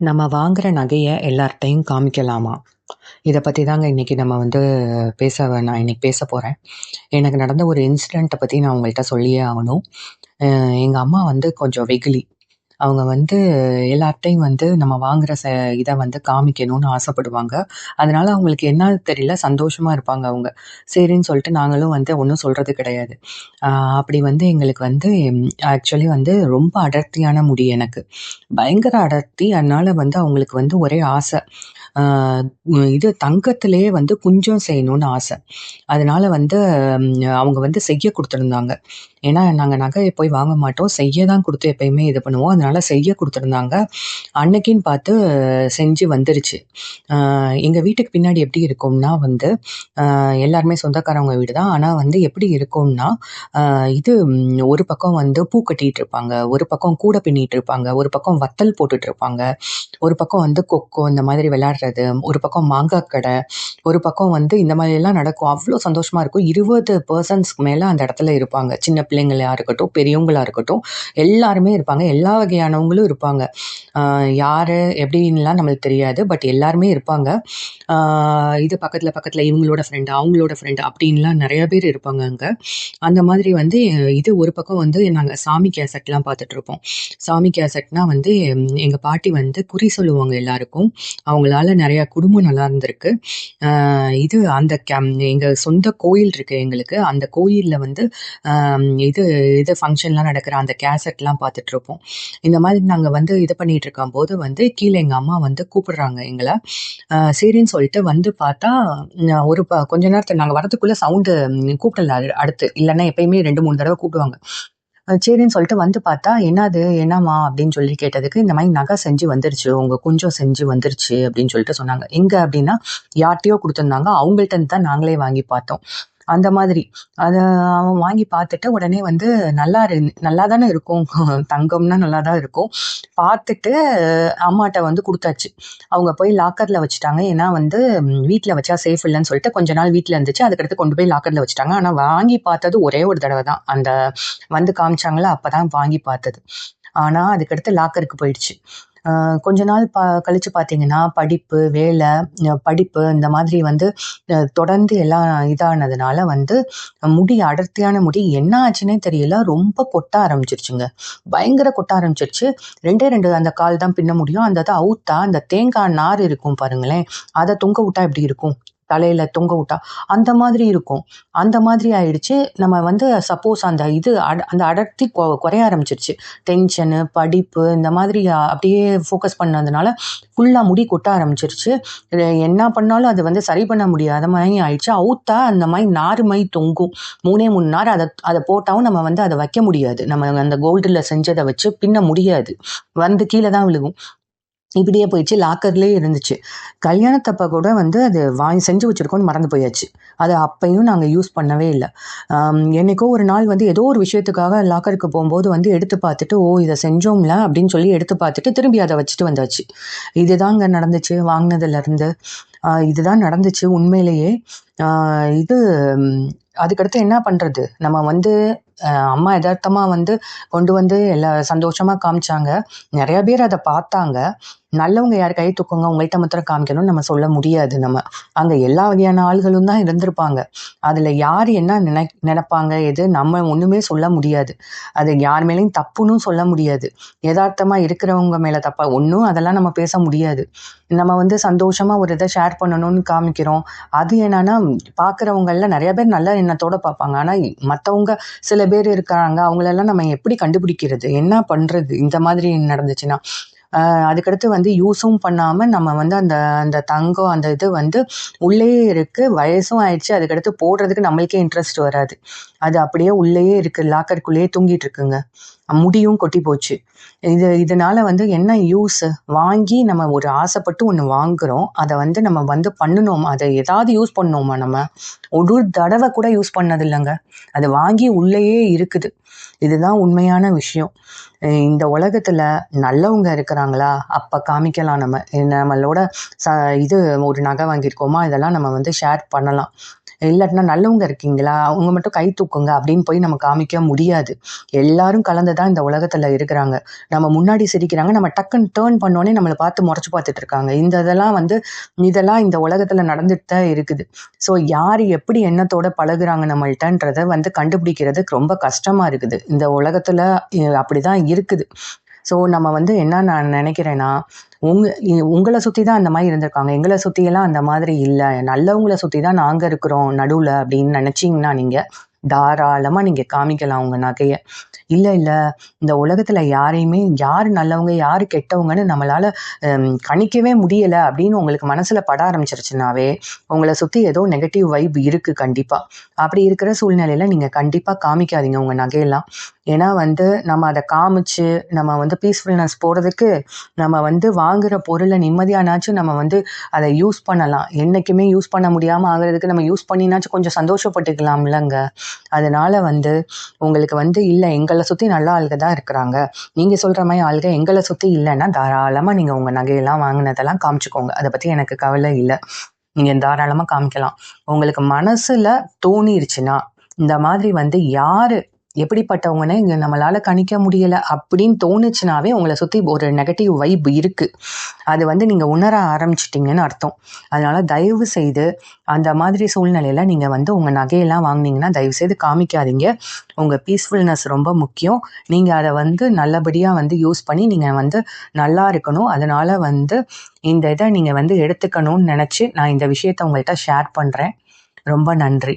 நம்ம வாங்குற நகையை எல்லார்ட்டையும் காமிக்கலாமா? இதை பற்றி தாங்க இன்றைக்கி நம்ம வந்து பேச நான் இன்னைக்கு பேச போகிறேன் எனக்கு நடந்த ஒரு இன்சிடெண்ட்டை பற்றி நான் உங்கள்கிட்ட சொல்லியே ஆகணும். எங்கள் அம்மா வந்து கொஞ்சம் வெகுளி. அவங்க வந்து எல்லார்ட்டையும் வந்து நம்ம வாங்குற ச இதை வந்து காமிக்கணும்னு ஆசைப்படுவாங்க. அதனால அவங்களுக்கு என்ன தெரியல, சந்தோஷமா இருப்பாங்க அவங்க. சரின்னு சொல்லிட்டு நாங்களும் வந்து ஒன்றும் சொல்றது கிடையாது. அப்படி வந்து எங்களுக்கு வந்து ஆக்சுவலி வந்து ரொம்ப அடர்த்தியான முடி எனக்கு. பயங்கர அடர்த்தி. அதனால வந்து அவங்களுக்கு வந்து ஒரே ஆசை. இது தங்கத்திலேயே வந்து குஞ்சம் செய்யணும்னு ஆசை. அதனால வந்து அவங்க வந்து செய்ய கொடுத்துருந்தாங்க ஏன்னா, நாங்கள் நகையை போய் வாங்க மாட்டோம். செய்ய தான் கொடுத்து எப்பயுமே இது பண்ணுவோம். அதனால செய்ய கொடுத்துருந்தாங்க அன்னைக்குன்னு பார்த்து செஞ்சு வந்துருச்சு. எங்கள் வீட்டுக்கு பின்னாடி எப்படி இருக்கும்னா வந்து, எல்லாருமே சொந்தக்காரவங்க வீடு தான். ஆனால் வந்து எப்படி இருக்கும்னா, இது ஒரு பக்கம் வந்து பூ கட்டிகிட்டு இருப்பாங்க. ஒரு பக்கம் கூடை பின்னிட்டு இருப்பாங்க. ஒரு பக்கம் வத்தல் போட்டுட்டு இருப்பாங்க. ஒரு பக்கம் வந்து கொக்கோ இந்த மாதிரி விளையாடுறது. ஒரு பக்கம் மாங்காய் கடை. ஒரு பக்கம் வந்து இந்த மாதிரிலாம் நடக்கும். அவ்வளோ சந்தோஷமாக இருக்கும். இருபது பர்சன்ஸ்க்கு மேலே அந்த இடத்துல இருப்பாங்க. சின்ன பிள்ளைங்களாக இருக்கட்டும், பெரியவங்களாக இருக்கட்டும், எல்லாருமே இருப்பாங்க. எல்லா மாதிரியானவங்களும் இருப்பாங்க. யார் எப்படின்லாம் நம்மளுக்கு தெரியாது. பட் எல்லாருமே இருப்பாங்க. இது பக்கத்தில் பக்கத்தில் இவங்களோட ஃப்ரெண்டு அவங்களோட ஃப்ரெண்டு அப்படின்லாம் நிறைய பேர் இருப்பாங்க அங்கே அந்த மாதிரி வந்து இது ஒரு பக்கம் வந்து நாங்கள் சாமி கேசட்லாம் பார்த்துட்ருப்போம் சாமி கேசட்னால் வந்து எங்கள் பாட்டி வந்து குறி சொல்லுவாங்க எல்லாருக்கும். அவங்களால நிறையா குடும்பம் நல்லா இருந்திருக்கு. இது அந்த கேம் எங்கள் சொந்த கோயில் இருக்குது எங்களுக்கு. அந்த கோயிலில் வந்து இது இது ஃபங்க்ஷன்லாம் நடக்கிற அந்த கேசட்லாம் பார்த்துட்ருப்போம் இந்த மாதிரி நாங்கள் வந்து இது பண்ணிட்டு இருக்கும்போது வந்து கீழே எங்கள் அம்மா வந்து கூப்பிடுறாங்க எங்களை சரின்னு சொல்லிட்டு வந்து பார்த்தா, ஒரு ப கொஞ்ச நேரத்தில் நாங்கள் வரதுக்குள்ள சவுண்டு கூப்பிடல அடுத்து. இல்லைன்னா எப்பயுமே ரெண்டு மூணு தடவை கூப்பிடுவாங்க. சரின்னு சொல்லிட்டு வந்து பார்த்தா, "என்னாது? என்னம்மா?" அப்படின்னு சொல்லி கேட்டதுக்கு, "இந்த மாதிரி நகை செஞ்சு வந்துருச்சு. உங்க குஞ்சம் செஞ்சு வந்துருச்சு." அப்படின்னு சொல்லிட்டு சொன்னாங்க. எங்க அப்படின்னா, யார்ட்டையோ கொடுத்துருந்தாங்க அவங்கள்ட்ட இருந்து தான் நாங்களே வாங்கி பார்த்தோம். அந்த மாதிரி. அதை அவன் வாங்கி பார்த்துட்டு உடனே வந்து நல்லா இரு நல்லா தானே இருக்கும். தங்கம்னா நல்லா தான் இருக்கும். பார்த்துட்டு அம்மாட்ட வந்து கொடுத்தாச்சு அவங்க போய் லாக்கரில் வச்சுட்டாங்க. ஏன்னா வந்து வீட்டில் வச்சா சேஃப் இல்லைன்னு சொல்லிட்டு கொஞ்ச நாள் வீட்டில் இருந்துச்சு. அதுக்கடுத்து கொண்டு போய் லாக்கரில் வச்சுட்டாங்க. ஆனால் வாங்கி பார்த்தது ஒரே ஒரு தடவை தான். அந்த வந்து காமிச்சாங்கள அப்போ தான் வாங்கி பார்த்தது. ஆனால் அதுக்கடுத்து லாக்கருக்கு போயிடுச்சு. கொஞ்ச நாள் ப கழித்து பார்த்தீங்கன்னா, படிப்பு, வேலை, படிப்பு இந்த மாதிரி வந்து தொடர்ந்து எல்லாம் இதானதுனால வந்து முடி அடர்த்தியான முடி என்ன ஆச்சுன்னே தெரியல. ரொம்ப கொட்ட ஆரம்பிச்சிருச்சுங்க பயங்கர கொட்ட ஆரம்பிச்சிருச்சு ரெண்டே ரெண்டு அந்த கால் தான் பின்ன முடியும். அந்த இத அவுத்தா அந்த தேங்காய் நார் இருக்கும் பாருங்களேன், அதை தொங்க விட்டா எப்படி இருக்கும்? தலையில தொங்க விட்டா, அந்த மாதிரி இருக்கும். அந்த மாதிரி ஆயிடுச்சு. நம்ம வந்து சப்போஸ் அந்த இது அட அந்த அடர்த்தி கொ குறைய ஆரம்பிச்சிருச்சு டென்ஷனு, படிப்பு இந்த மாதிரி அப்படியே ஃபோக்கஸ் பண்ணதுனால ஃபுல்லாக முடி கொட்ட ஆரம்பிச்சிருச்சு என்ன பண்ணாலும் அது வந்து சரி பண்ண முடியாத மாதிரி ஆயிடுச்சு. அவுத்தா அந்த மாதிரி நாறு மை தொங்கும். 3ஏ 3 நார் அதை அதை போட்டாவும் நம்ம வந்து அதை வைக்க முடியாது. நம்ம அந்த கோல்டில் செஞ்சதை வச்சு பின்ன முடியாது. வந்து கீழே தான் விழுகும். இப்படியே போயிடுச்சு. லாக்கர்லேயே இருந்துச்சு. கல்யாணத்தப்போ கூட வந்து அது வாங்கி செஞ்சு வச்சிருக்கோம்னு மறந்து போயாச்சு. அது அப்பயும் நாங்கள் யூஸ் பண்ணவே இல்லை என்றைக்கோ என்னைக்கோ ஒரு நாள் வந்து ஏதோ ஒரு விஷயத்துக்காக லாக்கருக்கு போகும்போது வந்து எடுத்து பார்த்துட்டு, "ஓ! இதை செஞ்சோம்ல" அப்படின்னு சொல்லி எடுத்து பார்த்துட்டு, திரும்பி அதை வச்சுட்டு வந்தாச்சு. இதுதாங்க நடந்துச்சு வாங்கினதுலேருந்து இதுதான் நடந்துச்சு உண்மையிலேயே. இது அதுக்கடுத்து என்ன பண்ணுறது நம்ம வந்து அம்மா எதார்த்தமாக வந்து கொண்டு வந்து எல்லா சந்தோஷமாக காமிச்சாங்க. நிறையா பேர் அதை பார்த்தாங்க. நல்லவங்க யார் கை தூக்குங்க, உங்கள்கிட்ட மாத்திரம் காமிக்கணும்னு நம்ம சொல்ல முடியாது நம்ம. அங்க எல்லா வகையான ஆள்களும் தான் இருந்திருப்பாங்க. அதுல யார் என்ன நினை நினைப்பாங்க எது நம்ம ஒண்ணுமே சொல்ல முடியாது. அது யார் மேலேயும் தப்புன்னும் சொல்ல முடியாது. எதார்த்தமா இருக்கிறவங்க மேல தப்பா ஒன்றும் அதெல்லாம் நம்ம பேச முடியாது. நம்ம வந்து சந்தோஷமா ஒரு இதை ஷேர் பண்ணணும்னு காமிக்கிறோம். அது என்னன்னா பார்க்குறவங்களில் நிறைய பேர் நல்ல எண்ணத்தோட பார்ப்பாங்க. ஆனா மற்றவங்க சில பேர் இருக்காங்க. அவங்களெல்லாம் நம்ம எப்படி கண்டுபிடிக்கிறது? என்ன பண்றது? இந்த மாதிரி நடந்துச்சுன்னா? அதுக்கடுத்து வந்து யூஸும் பண்ணாமல் நம்ம வந்து அந்த அந்த தங்கம் அந்த இது வந்து உள்ளேயே இருக்குது வயசும் ஆயிடுச்சு. அதுக்கடுத்து போடுறதுக்கு நம்மளுக்கே இன்ட்ரெஸ்ட் வராது. அது அப்படியே உள்ளேயே இருக்கு. லாக்கருக்குள்ளேயே தூங்கிட்டு இருக்குங்க. முடியும் கொட்டி போச்சு. இது இதனால வந்து என்ன யூஸு? வாங்கி நம்ம ஒரு ஆசைப்பட்டு ஒன்று வாங்குறோம். அதை வந்து நம்ம வந்து பண்ணுனோமா? அதை ஏதாவது யூஸ் பண்ணோமா நம்ம? ஒரு தடவை கூட யூஸ் பண்ணது இல்லைங்க அது வாங்கி உள்ளேயே இருக்குது. இதுதான் உண்மையான விஷயம். இந்த உலகத்தில் நல்லவங்க இருக்கிறாங்களா அப்போ காமிக்கலாம் நம்ம நம்மளோட ச இது ஒரு நகை வாங்கியிருக்கோமா இதெல்லாம் நம்ம வந்து ஷேர் பண்ணலாம் இல்லாட்டினா நல்லவங்க இருக்கீங்களா அவங்க மட்டும் கை தூக்குங்க அப்படின்னு போய் நம்ம காமிக்க முடியாது. எல்லாரும் கலந்து தான் இந்த உலகத்தில் இருக்கிறாங்க. நம்ம முன்னாடி சிரிக்கிறாங்க நம்ம டக்குன்னு டேர்ன் பண்ணோன்னே நம்மளை பார்த்து முறைச்சி பார்த்துட்டு இருக்காங்க. இந்த இதெல்லாம் வந்து இதெல்லாம் இந்த உலகத்தில் நடந்துட்டு தான் இருக்குது. ஸோ யார் எப்படி எண்ணத்தோட பழகுறாங்க நம்மள்ட்டன்றதை வந்து கண்டுபிடிக்கிறதுக்கு ரொம்ப கஷ்டமாக இருக்குது. இந்த உலகத்தில் அப்படி தான் இருக்குது. ஸோ நம்ம வந்து என்ன நான் நினைக்கிறேன்னா உங்க உங்களை சுற்றி தான் அந்த மாதிரி இருந்திருக்காங்க. எங்களை சுற்றியெல்லாம் அந்த மாதிரி இல்லை. நல்லவங்களை சுற்றி தான் நாங்கள் இருக்கிறோம் நடுவில் அப்படின்னு நினச்சிங்கன்னா நீங்கள் தாராளமாக நீங்கள் காமிக்கலாம் உங்கள் நகையை. இல்லை இல்லை இந்த உலகத்தில் யாரையுமே யார் நல்லவங்க யார் கெட்டவங்கன்னு நம்மளால் கணிக்கவே முடியலை அப்படின்னு உங்களுக்கு மனசில் பட ஆரம்பிச்சிருச்சுனாவே உங்களை சுற்றி ஏதோ நெகட்டிவ் வைப் இருக்குது கண்டிப்பாக அப்படி இருக்கிற சூழ்நிலையில் நீங்கள் கண்டிப்பாக காமிக்காதீங்க உங்கள் நகையெல்லாம். ஏன்னா வந்து நம்ம அதை காமிச்சு நம்ம வந்து பீஸ்ஃபுல்னஸ் போகிறதுக்கு நம்ம வந்து வாங்குகிற பொருளை நிம்மதியானாச்சும் நம்ம வந்து அதை யூஸ் பண்ணலாம். என்றைக்குமே யூஸ் பண்ண முடியாமல் ஆகிறதுக்கு நம்ம யூஸ் பண்ணினாச்சும் கொஞ்சம் சந்தோஷப்பட்டுக்கலாம்லங்க அதனால் வந்து உங்களுக்கு வந்து இல்லை எங்களை சுற்றி நல்ல ஆளுக தான் இருக்கிறாங்க. நீங்கள் சொல்கிற மாதிரி ஆளுக எங்களை சுற்றி இல்லைன்னா தாராளமாக நீங்கள் உங்கள் நகையெல்லாம் வாங்கினதெல்லாம் காமிச்சிக்கோங்க. அதை பற்றி எனக்கு கவலை இல்லை. நீங்கள் தாராளமாக காமிக்கலாம். உங்களுக்கு மனசில் தோணிருச்சுன்னா இந்த மாதிரி வந்து யார் எப்படிப்பட்டவங்கன்னு இங்கே நம்மளால் கணிக்க முடியலை அப்படின்னு தோணுச்சுனாவே உங்களை சுற்றி ஒரு நெகட்டிவ் வைப் இருக்குது அது வந்து நீங்கள் உணர ஆரம்பிச்சிட்டிங்கன்னு அர்த்தம். அதனால் தயவு செய்து அந்த மாதிரி சூழ்நிலையில் நீங்கள் வந்து உங்கள் நகையெல்லாம் வாங்கினீங்கன்னா தயவு செய்து காமிக்காதீங்க. உங்கள் பீஸ்ஃபுல்னஸ் ரொம்ப முக்கியம். நீங்கள் அதை வந்து நல்லபடியாக வந்து யூஸ் பண்ணி நீங்கள் வந்து நல்லா இருக்கணும். அதனால் வந்து இந்த இதை நீங்கள் வந்து எடுத்துக்கணும்னு நினச்சி நான் இந்த விஷயத்த உங்கள்கிட்ட ஷேர் பண்ணுறேன் ரொம்ப நன்றி.